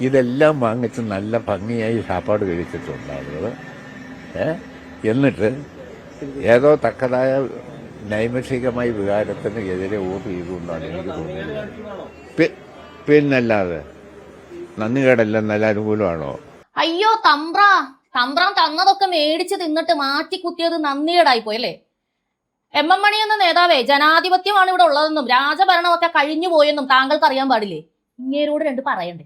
ഇതെല്ലാം വാങ്ങിച്ച് നല്ല ഭംഗിയായി സാപ്പാട് കഴിച്ചിട്ടുണ്ട് ആളുകൾ എന്നിട്ട് ഏതോ തക്കതായ നൈമിഷികമായ വികാരത്തിന് എതിരെ വോട്ട് ചെയ്തുകൊണ്ടാണ് എനിക്ക് തോന്നുന്നത് പിന്നല്ലാതെ നന്ദി കേടല്ല നല്ല അനുകൂലമാണോ? അയ്യോ തമ്പ്ര. തമ്പ്രാൻ തന്നതൊക്കെ മേടിച്ച് തിന്നിട്ട് മാറ്റി കുത്തിയത് നന്ദികേടായി പോയല്ലേ എം എം മണി എന്ന നേതാവേ ജനാധിപത്യമാണ് ഇവിടെ ഉള്ളതെന്നും രാജഭരണമൊക്കെ കഴിഞ്ഞു പോയെന്നും താങ്കൾക്ക് അറിയാൻ പാടില്ലേ? ഇങ്ങേരോട് രണ്ട് പറയണ്ടേ?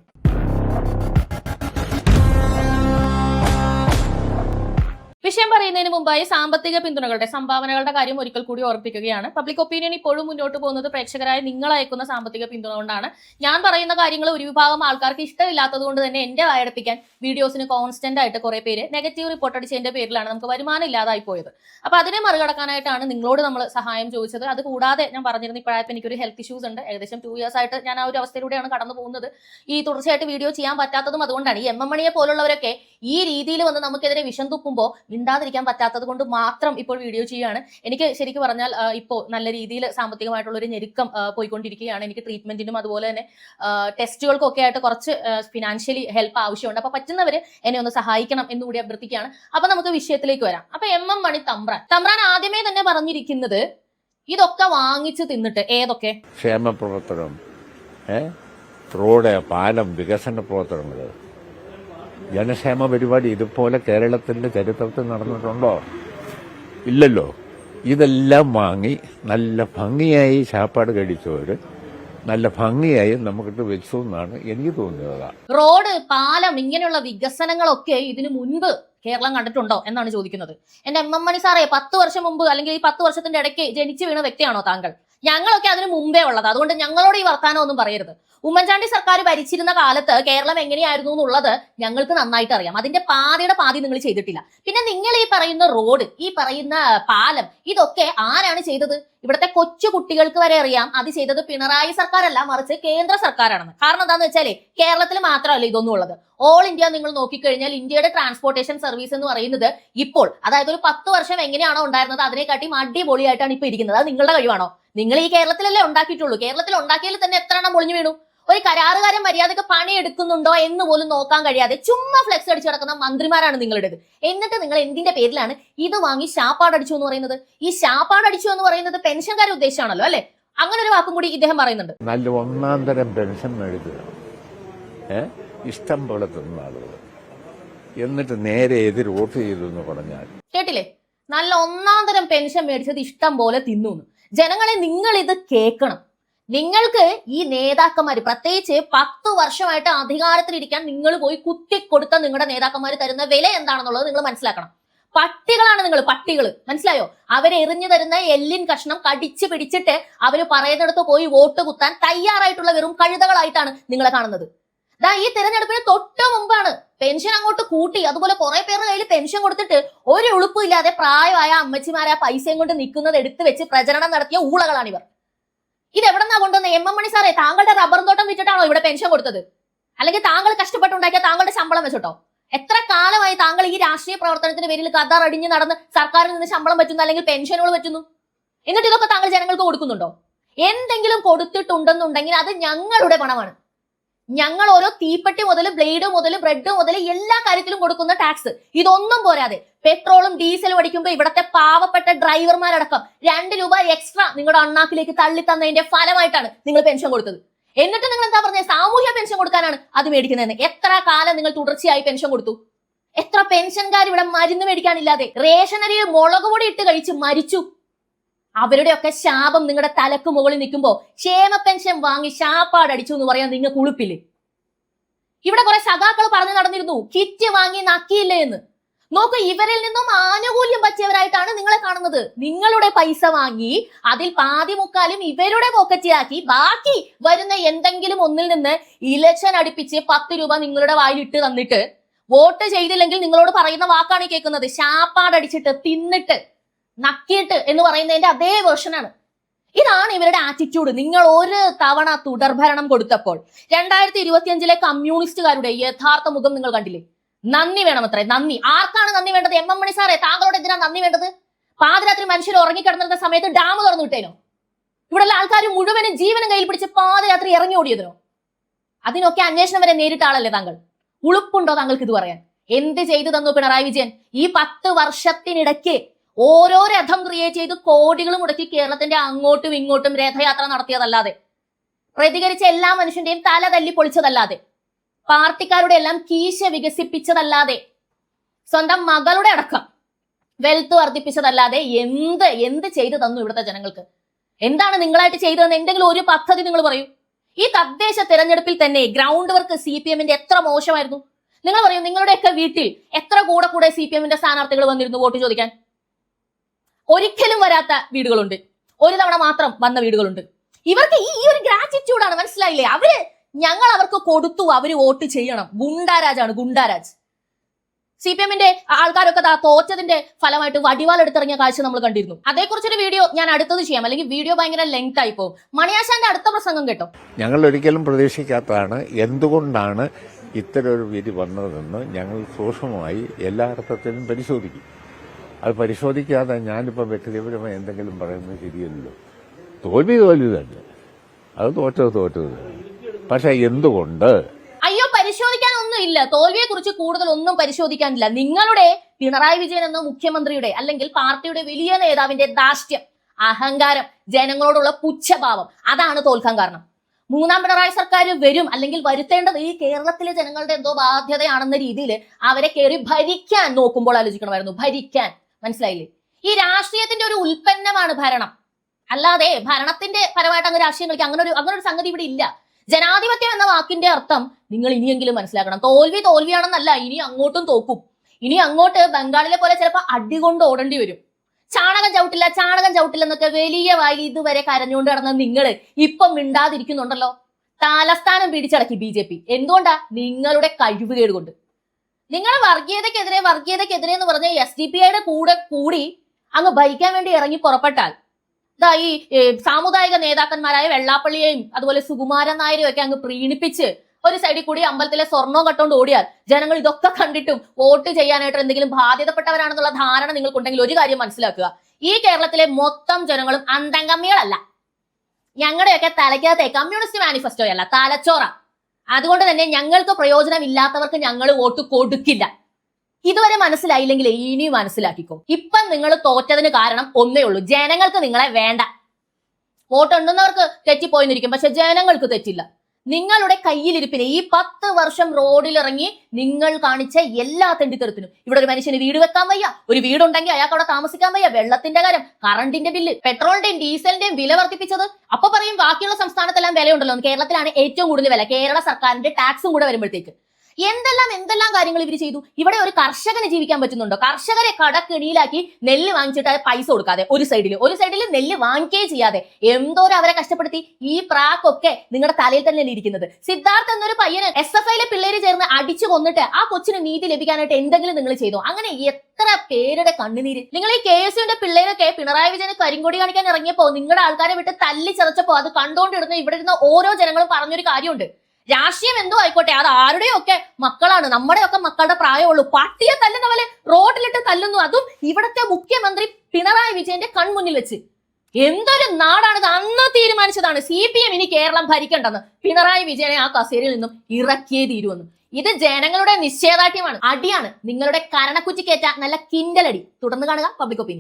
വിഷയം പറയുന്നതിന് മുമ്പായി സാമ്പത്തിക പിന്തുണകളുടെ സംഭാവനകളുടെ കാര്യം ഒരിക്കൽ കൂടി ഓർപ്പിക്കുകയാണ്. പബ്ലിക് ഒപ്പീനിയൻ ഇപ്പോഴും മുന്നോട്ട് പോകുന്നത് പ്രേക്ഷകരായ നിങ്ങൾ അയക്കുന്ന സാമ്പത്തിക പിന്തുണ കൊണ്ടാണ്. ഞാൻ പറയുന്ന കാര്യങ്ങൾ ഒരു വിഭാഗം ആൾക്കാർക്ക് ഇഷ്ടമില്ലാത്തത് കൊണ്ട് തന്നെ എന്റെ വായടപ്പിക്കാൻ വീഡിയോസിന് കോൺസ്റ്റന്റ് ആയിട്ട് കുറെ പേര് നെഗറ്റീവ് റിപ്പോർട്ട് അടിച്ചതിന്റെ പേരിലാണ് നമുക്ക് വരുമാനം ഇല്ലാതായി പോയത്. അപ്പൊ അതിനെ മറികടക്കാനായിട്ടാണ് നിങ്ങളോട് നമ്മൾ സഹായം ചോദിച്ചത്. അത് കൂടാതെ ഞാൻ പറഞ്ഞിരുന്നു ഇപ്പോഴായപ്പോൾ എനിക്കൊരു ഹെൽത്ത് ഇഷ്യൂസ് ഉണ്ട്. ഏകദേശം ടു ഇയേഴ്സ് ആയിട്ട് ഞാൻ ആ ഒരു അവസ്ഥയിലൂടെയാണ് കടന്നു പോകുന്നത്. ഈ തുടർച്ചയായിട്ട് വീഡിയോ ചെയ്യാൻ പറ്റാത്തതും അതുകൊണ്ടാണ് ഈ എം എം മണിയെ പോലുള്ളവരൊക്കെ ഈ രീതിയിൽ വന്ന് നമുക്കെതിരെ വിഷം തുപ്പുമ്പോൾ മിണ്ടാതിരിക്കാൻ പറ്റാത്തത് കൊണ്ട് മാത്രം ഇപ്പോൾ വീഡിയോ ചെയ്യുകയാണ്. എനിക്ക് ശരിക്കും പറഞ്ഞാൽ ഇപ്പോൾ നല്ല രീതിയിൽ സാമ്പത്തികമായിട്ടുള്ള ഒരു ഞെരുക്കം പോയിക്കൊണ്ടിരിക്കുകയാണ്. എനിക്ക് ട്രീറ്റ്മെന്റിനും അതുപോലെ തന്നെ ടെസ്റ്റുകൾക്കൊക്കെ ആയിട്ട് കുറച്ച് ഫിനാൻഷ്യലി ഹെൽപ്പ് ആവശ്യമുണ്ട്. അപ്പൊ പറ്റുന്നവർ എന്നെ ഒന്ന് സഹായിക്കണം എന്നുകൂടി അഭ്യർത്ഥിക്കുകയാണ്. അപ്പൊ നമുക്ക് വിഷയത്തിലേക്ക് വരാം. അപ്പൊ എം എം മണി തമ്പ്രാൻ. തമ്പ്രാൻ ആദ്യമേ തന്നെ പറഞ്ഞിരിക്കുന്നത് ഇതൊക്കെ വാങ്ങിച്ച് തിന്നിട്ട് ഏതൊക്കെ? ക്ഷേമ പ്രവർത്തനം റോഡ് പാലം വികസന പ്രവർത്തനങ്ങൾ. ജനക്ഷേമ പരിപാടി ഇതുപോലെ കേരളത്തിന്റെ ചരിത്രത്തിൽ നടന്നിട്ടുണ്ടോ? ഇല്ലല്ലോ. ഇതെല്ലാം വാങ്ങി നല്ല ഭംഗിയായി ചാപ്പാട് കഴിച്ചവർ നല്ല ഭംഗിയായി നമുക്കിട്ട് വെച്ചു എന്നാണ് എനിക്ക് തോന്നിയത്. റോഡ് പാലം ഇങ്ങനെയുള്ള വികസനങ്ങളൊക്കെ ഇതിനു മുൻപ് കേരളം കണ്ടിട്ടുണ്ടോ എന്നാണ് ചോദിക്കുന്നത്. എന്റെ എം എം മണി സാറേ പത്ത് വർഷം മുമ്പ് അല്ലെങ്കിൽ ഈ പത്ത് വർഷത്തിന്റെ ഇടയ്ക്ക് ജനിച്ചു വീണ വ്യക്തിയാണോ താങ്കൾ? ഞങ്ങളൊക്കെ അതിന് മുമ്പേ ഉള്ളത്. അതുകൊണ്ട് ഞങ്ങളോട് ഈ വർത്താനം ഒന്നും പറയരുത്. ഉമ്മൻചാണ്ടി സർക്കാർ ഭരിച്ചിരുന്ന കാലത്ത് കേരളം എങ്ങനെയായിരുന്നു എന്നുള്ളത് ഞങ്ങൾക്ക് നന്നായിട്ട് അറിയാം. അതിന്റെ പാതിയുടെ പാതി നിങ്ങൾ ചെയ്തിട്ടില്ല. പിന്നെ നിങ്ങൾ ഈ പറയുന്ന റോഡ് ഈ പറയുന്ന പാലം ഇതൊക്കെ ആരാണ് ചെയ്തത്? ഇവിടുത്തെ കൊച്ചു കുട്ടികൾക്ക് വരെ അറിയാം. അത് ചെയ്തത് പിണറായി സർക്കാരല്ല മറിച്ച് കേന്ദ്ര സർക്കാരാണെന്ന്. കാരണം എന്താന്ന് വെച്ചാലേ കേരളത്തിൽ മാത്രമല്ല ഇതൊന്നും ഉള്ളത്. ഓൾ ഇന്ത്യ നിങ്ങൾ നോക്കിക്കഴിഞ്ഞാൽ ഇന്ത്യയുടെ ട്രാൻസ്പോർട്ടേഷൻ സർവീസ് എന്ന് പറയുന്നത് ഇപ്പോൾ അതായത് ഒരു പത്ത് വർഷം എങ്ങനെയാണോ ഉണ്ടായിരുന്നത് അതിനെക്കാട്ടിയും അടിപൊളിയായിട്ടാണ് ഇപ്പൊ ഇരിക്കുന്നത്. അത് നിങ്ങളുടെ കഴിവാണോ? നിങ്ങൾ ഈ കേരളത്തിലല്ലേ ഉണ്ടാക്കിയിട്ടുള്ളൂ. കേരളത്തിൽ ഉണ്ടാക്കിയാൽ തന്നെ എത്ര എണ്ണം പൊളിഞ്ഞു വീണു? ഒരു കരാറുകാരൻ മര്യാദയ്ക്ക് പണി എടുക്കുന്നുണ്ടോ എന്ന് പോലും നോക്കാൻ കഴിയാതെ ചുമ്മാ ഫ്ലെക്സ് അടിച്ചു കിടക്കുന്ന മന്ത്രിമാരാണ് നിങ്ങളുടേത്. എന്നിട്ട് നിങ്ങൾ എന്തിന്റെ പേരിലാണ് ഇത് വാങ്ങി ശാപ്പാടടിച്ചു എന്ന് പറയുന്നത്? ഈ ശാപ്പാടടിച്ചു എന്ന് പറയുന്നത് പെൻഷൻകാരെ ഉദ്ദേശമാണല്ലോ അല്ലെ? അങ്ങനെ ഒരു വാക്കും കൂടി ഇദ്ദേഹം പറയുന്നുണ്ട്. നല്ല ഒന്നാം തരം പെൻഷൻ മേടിക്കുക. ഇഷ്ടം പോലെ തിന്ന ആളുകൾ. എന്നിട്ട് നേരെ എതിർ വോട്ട് ചെയ്തു എന്ന് പറഞ്ഞാൽ. കേട്ടില്ലേ? നല്ല ഒന്നാം തരം പെൻഷൻ മേടിച്ചത് ഇഷ്ടം പോലെ തിന്നുന്നു. ജനങ്ങളെ നിങ്ങൾ ഇത് കേൾക്കണം. നിങ്ങൾക്ക് ഈ നേതാക്കന്മാർ പ്രത്യേകിച്ച് പത്ത് വർഷമായിട്ട് അധികാരത്തിലിരിക്കാൻ നിങ്ങൾ പോയി കുത്തിക്കൊടുത്ത നിങ്ങളുടെ നേതാക്കന്മാർ തരുന്ന വില എന്താണെന്നുള്ളത് നിങ്ങൾ മനസ്സിലാക്കണം. പട്ടികളാണ് നിങ്ങൾ പട്ടികൾ മനസ്സിലായോ? അവരെറിഞ്ഞു തരുന്ന എല്ലിൻ കഷ്ണം കടിച്ചു പിടിച്ചിട്ട് അവർ പറയുന്നിടത്ത് പോയി വോട്ട് കുത്താൻ തയ്യാറായിട്ടുള്ള വെറും കഴുതകളായിട്ടാണ് നിങ്ങളെ കാണുന്നത്. ദാ ഈ തിരഞ്ഞെടുപ്പിന് തൊട്ട് മുമ്പാണ് പെൻഷൻ അങ്ങോട്ട് കൂട്ടി. അതുപോലെ കുറെ പേരുടെ കയ്യിൽ പെൻഷൻ കൊടുത്തിട്ട് ഒരു ഉളുപ്പും ഇല്ലാതെ പ്രായമായ അമ്മച്ചിമാരെ ആ പൈസയും കൊണ്ട് നിൽക്കുന്നത് എടുത്തു വെച്ച് പ്രചരണം നടത്തിയ ഊളകളാണ് ഇവർ. ഇത് എവിടെന്നാ കൊണ്ടുവന്നത് എം എം മണി സാറേ താങ്കളുടെ റബ്ബർ തോട്ടം വിറ്റിട്ടാണോ ഇവിടെ പെൻഷൻ കൊടുത്തത്? അല്ലെങ്കിൽ താങ്കൾ കഷ്ടപ്പെട്ടുണ്ടാക്കിയ താങ്കളുടെ ശമ്പളം വെച്ചിട്ടോ? എത്ര കാലമായി താങ്കൾ ഈ രാഷ്ട്രീയ പ്രവർത്തനത്തിന്റെ പേരിൽ കഥ അടിഞ്ഞ് നടന്ന് സർക്കാരിൽ നിന്ന് ശമ്പളം പറ്റുന്നു അല്ലെങ്കിൽ പെൻഷനുകൾ പറ്റുന്നു? എന്നിട്ട് ഇതൊക്കെ താങ്കൾ ജനങ്ങൾക്ക് കൊടുക്കുന്നുണ്ടോ? എന്തെങ്കിലും കൊടുത്തിട്ടുണ്ടെന്നുണ്ടെങ്കിൽ അത് ഞങ്ങളുടെ പണമാണ്. ഞങ്ങൾ ഓരോ തീപ്പെട്ടി മുതൽ ബ്ലേഡ് മുതൽ ബ്രെഡ് മുതൽ എല്ലാ കാര്യത്തിലും കൊടുക്കുന്ന ടാക്സ് ഇതൊന്നും പോരാതെ. പെട്രോളും ഡീസലും അടിക്കുമ്പോൾ ഇവിടത്തെ പാവപ്പെട്ട ഡ്രൈവർമാരടക്കം രണ്ട് രൂപ എക്സ്ട്രാ നിങ്ങളുടെ അണ്ണാക്കിലേക്ക് തള്ളി തന്നതിന്റെ ഫലമായിട്ടാണ് നിങ്ങൾ പെൻഷൻ കൊടുത്തത്. എന്നിട്ട് നിങ്ങൾ എന്താ പറഞ്ഞത് സാമൂഹ്യ പെൻഷൻ കൊടുക്കാനാണ് അത് മേടിക്കുന്നതെന്ന്. എത്ര കാലം നിങ്ങൾ തുടർച്ചയായി പെൻഷൻ കൊടുത്തു? എത്ര പെൻഷൻകാർ ഇവിടെ മരുന്ന് മേടിക്കാനില്ലാതെ റേഷനരിയിൽ മുളക് പൊടി ഇട്ട് കഴിച്ച് മരിച്ചു. അവരുടെയൊക്കെ ശാപം നിങ്ങളുടെ തലക്ക് മുകളിൽ നിൽക്കുമ്പോൾ ക്ഷേമ പെൻഷൻ വാങ്ങി ശാപ്പാടടിച്ചു എന്ന് പറയാൻ നിങ്ങൾ ഉളുപ്പില്ലേ? ഇവിടെ കുറെ സഖാക്കൾ പറഞ്ഞു നടന്നിരുന്നു കിറ്റ് വാങ്ങി നക്കിയില്ലേ എന്ന്. നോക്ക് ഇവരിൽ നിന്നും ആനുകൂല്യം പറ്റിയവരായിട്ടാണ് നിങ്ങളെ കാണുന്നത്. നിങ്ങളുടെ പൈസ വാങ്ങി അതിൽ പാതി മുക്കാലും ഇവരുടെ പോക്കറ്റിലാക്കി ബാക്കി വരുന്ന എന്തെങ്കിലും ഒന്നിൽ നിന്ന് ഇലക്ഷൻ അടുപ്പിച്ച് പത്ത് രൂപ നിങ്ങളുടെ വായിലിട്ട് തന്നിട്ട് വോട്ട് ചെയ്തില്ലെങ്കിൽ നിങ്ങളോട് പറയുന്ന വാക്കാണ് കേൾക്കുന്നത്. ശാപ്പാടടിച്ചിട്ട് തിന്നിട്ട്. നക്കിയിട്ട് എന്ന് പറയുന്നതിന്റെ അതേ വേർഷനാണ് ഇതാണ് ഇവരുടെ ആറ്റിറ്റ്യൂഡ് നിങ്ങൾ ഒരു തവണ തുടർഭരണം കൊടുത്തപ്പോൾ രണ്ടായിരത്തി ഇരുപത്തിയഞ്ചിലെ കമ്മ്യൂണിസ്റ്റുകാരുടെ യഥാർത്ഥ മുഖം നിങ്ങൾ കണ്ടില്ലേ? നന്ദി വേണം അത്രേ നന്ദി. ആർക്കാണ് നന്ദി വേണ്ടത്? എം എം മണി സാറേ താങ്കളോട് എന്തിനാ നന്ദി വേണ്ടത്? പാതിരാത്രി മനുഷ്യർ ഉറങ്ങിക്കിടന്നിരുന്ന സമയത്ത് ഡാം തുറന്നു വിട്ടേനോ? ഇവിടെയുള്ള ആൾക്കാർ മുഴുവനും ജീവനും കയ്യിൽ പിടിച്ച് പാദയാത്ര ഇറങ്ങി ഓടിയതിനോ? അതിനൊക്കെ അന്വേഷണം വരെ നേരിട്ട ആളല്ലേ താങ്കൾ? ഉളുപ്പുണ്ടോ താങ്കൾക്ക് ഇത് പറയാൻ? എന്ത് ചെയ്തു തന്നു പിണറായി വിജയൻ? ഈ പത്ത് വർഷത്തിനിടയ്ക്ക് ഓരോ രഥം ക്രിയേറ്റ് ചെയ്ത് കോടികൾ മുടക്കി കേരളത്തിന്റെ അങ്ങോട്ടും ഇങ്ങോട്ടും രഥയാത്ര നടത്തിയതല്ലാതെ പ്രതികരിച്ച എല്ലാ മനുഷ്യന്റെയും തല തല്ലി പൊളിച്ചതല്ലാതെ പാർട്ടിക്കാരുടെ എല്ലാം കീശ വികസിപ്പിച്ചതല്ലാതെ സ്വന്തം മകളുടെ അടക്കം വെൽത്ത് വർദ്ധിപ്പിച്ചതല്ലാതെ എന്ത് എന്ത് ചെയ്തു തന്നു ഇവിടുത്തെ ജനങ്ങൾക്ക്? എന്താണ് നിങ്ങളായിട്ട് ചെയ്തു ചെയ്തതെന്ന് എന്തെങ്കിലും ഒരു പദ്ധതി നിങ്ങൾ പറയൂ. ഈ തദ്ദേശ തെരഞ്ഞെടുപ്പിൽ തന്നെ ഗ്രൗണ്ട് വർക്ക് സി പി എമ്മിന്റെ എത്ര മോശമായിരുന്നു? നിങ്ങൾ പറയൂ നിങ്ങളുടെയൊക്കെ വീട്ടിൽ എത്ര കൂടെ കൂടെ സി പി എമ്മിന്റെ സ്ഥാനാർത്ഥികൾ വന്നിരുന്നു വോട്ട് ചോദിക്കാൻ? ഒരിക്കലും വരാത്ത വീടുകളുണ്ട്. ഒരു തവണ മാത്രം വന്ന വീടുകളുണ്ട്. ഇവർക്ക് ഈ ഒരു ഗ്രാറ്റിറ്റ്യൂഡാണ് മനസ്സിലായില്ലേ? അവർ ഞങ്ങൾ അവർക്ക് കൊടുത്തു അവർ വോട്ട് ചെയ്യണം. ഗുണ്ടാരാജാണ് ഗുണ്ടാരാജ്. സി പി എമ്മിന്റെ ആൾക്കാരൊക്കെ തോറ്റതിന്റെ ഫലമായിട്ട് വടിവാൾ എടുത്തിറങ്ങിയ കാഴ്ച നമ്മൾ കണ്ടിരുന്നു. അതേക്കുറിച്ചൊരു വീഡിയോ ഞാൻ അടുത്തത് ചെയ്യാം. അല്ലെങ്കിൽ വീഡിയോ ഭയങ്കര ലെങ്ത് ആയി പോകും. മണിയാശാന്റെ അടുത്ത പ്രസംഗം കേട്ടോ. ഞങ്ങൾ ഒരിക്കലും പ്രതീക്ഷിക്കാത്തതാണ് എന്തുകൊണ്ടാണ് ഇത്തരം ഒരു വിധി വന്നതെന്ന് ഞങ്ങൾ സൂക്ഷ്മമായി എല്ലാ അർത്ഥത്തിലും പരിശോധിക്കും. അത് പരിശോധിക്കാതെ ഞാനിപ്പോൾ വ്യക്തിപരമായി എന്തെങ്കിലും പറയുന്നത് ശരിയല്ലോ തോൽവി തോൽവി തന്നെ. അത് തോറ്റത് തോറ്റത് പക്ഷെ എന്തുകൊണ്ട്? അയ്യോ പരിശോധിക്കാൻ ഒന്നും ഇല്ല തോൽവിയെ കുറിച്ച് കൂടുതൽ ഒന്നും പരിശോധിക്കാനില്ല. നിങ്ങളുടെ പിണറായി വിജയൻ എന്ന മുഖ്യമന്ത്രിയുടെ അല്ലെങ്കിൽ പാർട്ടിയുടെ വലിയ നേതാവിന്റെ ദാഷ്ട്യം അഹങ്കാരം ജനങ്ങളോടുള്ള പുച്ഛഭാവം അതാണ് തോൽക്കാൻ കാരണം. മൂന്നാം പിണറായി സർക്കാർ വരും അല്ലെങ്കിൽ വരുത്തേണ്ടത് ഈ കേരളത്തിലെ ജനങ്ങളുടെ എന്തോ ബാധ്യതയാണെന്ന രീതിയിൽ അവരെ കയറി ഭരിക്കാൻ നോക്കുമ്പോൾ ആലോചിക്കണമായിരുന്നു. ഭരിക്കാൻ. മനസ്സിലായില്ലേ? ഈ രാഷ്ട്രീയത്തിന്റെ ഒരു ഉൽപ്പന്നമാണ് ഭരണം. അല്ലാതെ ഭരണത്തിന്റെ പരമായിട്ട് അങ്ങ് രാഷ്ട്രീയം കളിക്കുക അങ്ങനെ ഒരു അങ്ങനെ ഒരു സംഗതി ഇവിടെ ഇല്ല. ജനാധിപത്യം എന്ന വാക്കിന്റെ അർത്ഥം നിങ്ങൾ ഇനിയെങ്കിലും മനസ്സിലാക്കണം. തോൽവി തോൽവിയാണെന്നല്ല ഇനി അങ്ങോട്ടും തോക്കും. ഇനി അങ്ങോട്ട് ബംഗാളിലെ പോലെ ചിലപ്പോൾ അടികൊണ്ട് ഓടേണ്ടി വരും. ചാണകം ചവിട്ടില്ല ചാണകം ചവിട്ടില്ല എന്നൊക്കെ വലിയ വായി ഇതുവരെ കരഞ്ഞുകൊണ്ട് കിടന്ന നിങ്ങൾ ഇപ്പം മിണ്ടാതിരിക്കുന്നുണ്ടല്ലോ. തലസ്ഥാനം പിടിച്ചടക്കി ബി ജെ പി. എന്തുകൊണ്ടാ? നിങ്ങളുടെ കഴിവുകേട് കൊണ്ട്. നിങ്ങൾ വർഗീയതക്കെതിരെ വർഗീയതക്കെതിരെ എന്ന് പറഞ്ഞ എസ് ഡി പി ഐയുടെ കൂടെ കൂടി അങ്ങ് ഭരിക്കാൻ വേണ്ടി ഇറങ്ങി പുറപ്പെട്ടാൽ ഇതാ ഈ സാമുദായിക നേതാക്കന്മാരായ വെള്ളാപ്പള്ളിയെയും അതുപോലെ സുകുമാരൻ നായരെയും ഒക്കെ അങ്ങ് പ്രീണിപ്പിച്ച് ഒരു സൈഡിൽ കൂടി അമ്പലത്തിലെ സ്വർണവും കട്ടുകൊണ്ട് ഓടിയാൽ ജനങ്ങൾ ഇതൊക്കെ കണ്ടിട്ടും വോട്ട് ചെയ്യാനായിട്ട് എന്തെങ്കിലും ബാധ്യതപ്പെട്ടവരാണെന്നുള്ള ധാരണ നിങ്ങൾക്കുണ്ടെങ്കിൽ ഒരു കാര്യം മനസ്സിലാക്കുക. ഈ കേരളത്തിലെ മൊത്തം ജനങ്ങളും അന്തംഗമ്മികളല്ല ഞങ്ങളുടെയൊക്കെ തലയ്ക്കകത്തെ കമ്മ്യൂണിസ്റ്റ് മാനിഫെസ്റ്റോയല്ല തലച്ചോറ. അതുകൊണ്ട് തന്നെ ഞങ്ങൾക്ക് പ്രയോജനം ഇല്ലാത്തവർക്ക് ഞങ്ങൾ വോട്ട് കൊടുക്കില്ല. ഇതുവരെ മനസ്സിലായില്ലെങ്കിൽ ഇനിയും മനസ്സിലാക്കിക്കോ. ഇപ്പം നിങ്ങൾ തോറ്റതിന് കാരണം ഒന്നേ ഉള്ളൂ. ജനങ്ങൾക്ക് നിങ്ങളെ വേണ്ട. വോട്ട് ഉണ്ടെന്നവർക്ക് തെറ്റിപ്പോയിന്നിരിക്കും. പക്ഷെ ജനങ്ങൾക്ക് തെറ്റില്ല. നിങ്ങളുടെ കയ്യിലിരിപ്പിന് ഈ പത്ത് വർഷം റോഡിലിറങ്ങി നിങ്ങൾ കാണിച്ച എല്ലാ തെണ്ടിത്തെറുത്തിനും ഇവിടെ ഒരു മനുഷ്യന് വീട് വെക്കാൻ വയ്യ ഒരു വീടുണ്ടെങ്കിൽ അയാൾക്ക് അവിടെ താമസിക്കാൻ വയ്യ. വെള്ളത്തിന്റെ കാര്യം കറണ്ടിന്റെ ബില്ല് പെട്രോളിന്റെയും ഡീസലിന്റെയും വില വർദ്ധിപ്പിച്ചത്. അപ്പൊ പറയും ബാക്കിയുള്ള സംസ്ഥാനത്തെല്ലാം വിലയുണ്ടല്ലോ. കേരളത്തിലാണ് ഏറ്റവും കൂടുതൽ വില. കേരള സർക്കാരിന്റെ ടാക്സും കൂടെ വരുമ്പോഴത്തേക്ക്. എന്തെല്ലാം എന്തെല്ലാം കാര്യങ്ങൾ ഇവർ ചെയ്തു? ഇവിടെ ഒരു കർഷകന് ജീവിക്കാൻ പറ്റുന്നുണ്ടോ? കർഷകരെ കടക്കിണിയിലാക്കി നെല്ല് വാങ്ങിച്ചിട്ട് അത് പൈസ കൊടുക്കാതെ ഒരു സൈഡിൽ ഒരു സൈഡിൽ നെല്ല് വാങ്ങിക്കുകയും ചെയ്യാതെ എന്തോരം അവരെ കഷ്ടപ്പെടുത്തി? ഈ പ്രാക്കൊക്കെ നിങ്ങളുടെ തലയിൽ തന്നെ ഇരിക്കുന്നത്? സിദ്ധാർത്ഥ് എന്നൊരു പയ്യന് എസ് എഫ് ഐയിലെ പിള്ളേര് ചേർന്ന് അടിച്ചു കൊന്നിട്ട് ആ കൊച്ചിന് നീതി ലഭിക്കാനായിട്ട് എന്തെങ്കിലും നിങ്ങൾ ചെയ്തു? അങ്ങനെ എത്ര പേരുടെ കണ്ണുനീര്? നിങ്ങൾ ഈ കെ എസ് യുവിന്റെ പിള്ളേരൊക്കെ പിണറായി വിജയന് കരിങ്കൊടി കാണിക്കാൻ ഇറങ്ങിയപ്പോ നിങ്ങളുടെ ആൾക്കാരെ വിട്ട് തല്ലി ചതച്ചപ്പോ അത് കണ്ടോണ്ടിരുന്ന ഇവിടെ ഇരുന്ന ഓരോ ജനങ്ങളും പറഞ്ഞൊരു കാര്യമുണ്ട്. രാഷ്ട്രീയം എന്തോ ആയിക്കോട്ടെ അത് ആരുടെയും ഒക്കെ മക്കളാണ് നമ്മുടെയൊക്കെ മക്കളുടെ പ്രായമുള്ളൂ. പട്ടിയെ തല്ലുന്ന പോലെ റോഡിലിട്ട് തല്ലുന്നു. അതും ഇവിടത്തെ മുഖ്യമന്ത്രി പിണറായി വിജയന്റെ കൺമുന്നിൽ വെച്ച്. എന്തൊരു നാടാണിത്? അന്ന് തീരുമാനിച്ചതാണ് സി പി എം ഇനി കേരളം ഭരിക്കണ്ടെന്ന്. പിണറായി വിജയനെ ആ കസേരയിൽ നിന്നും ഇറക്കിയേ തീരുവെന്ന്. ഇത് ജനങ്ങളുടെ നിശ്ചയദാർഢ്യമാണ്. അടിയാണ്. നിങ്ങളുടെ കരണക്കുറ്റിക്കേറ്റ നല്ല കിൻഡലടി. തുടർന്ന് കാണുക പബ്ലിക് ഒപ്പീനിയൻ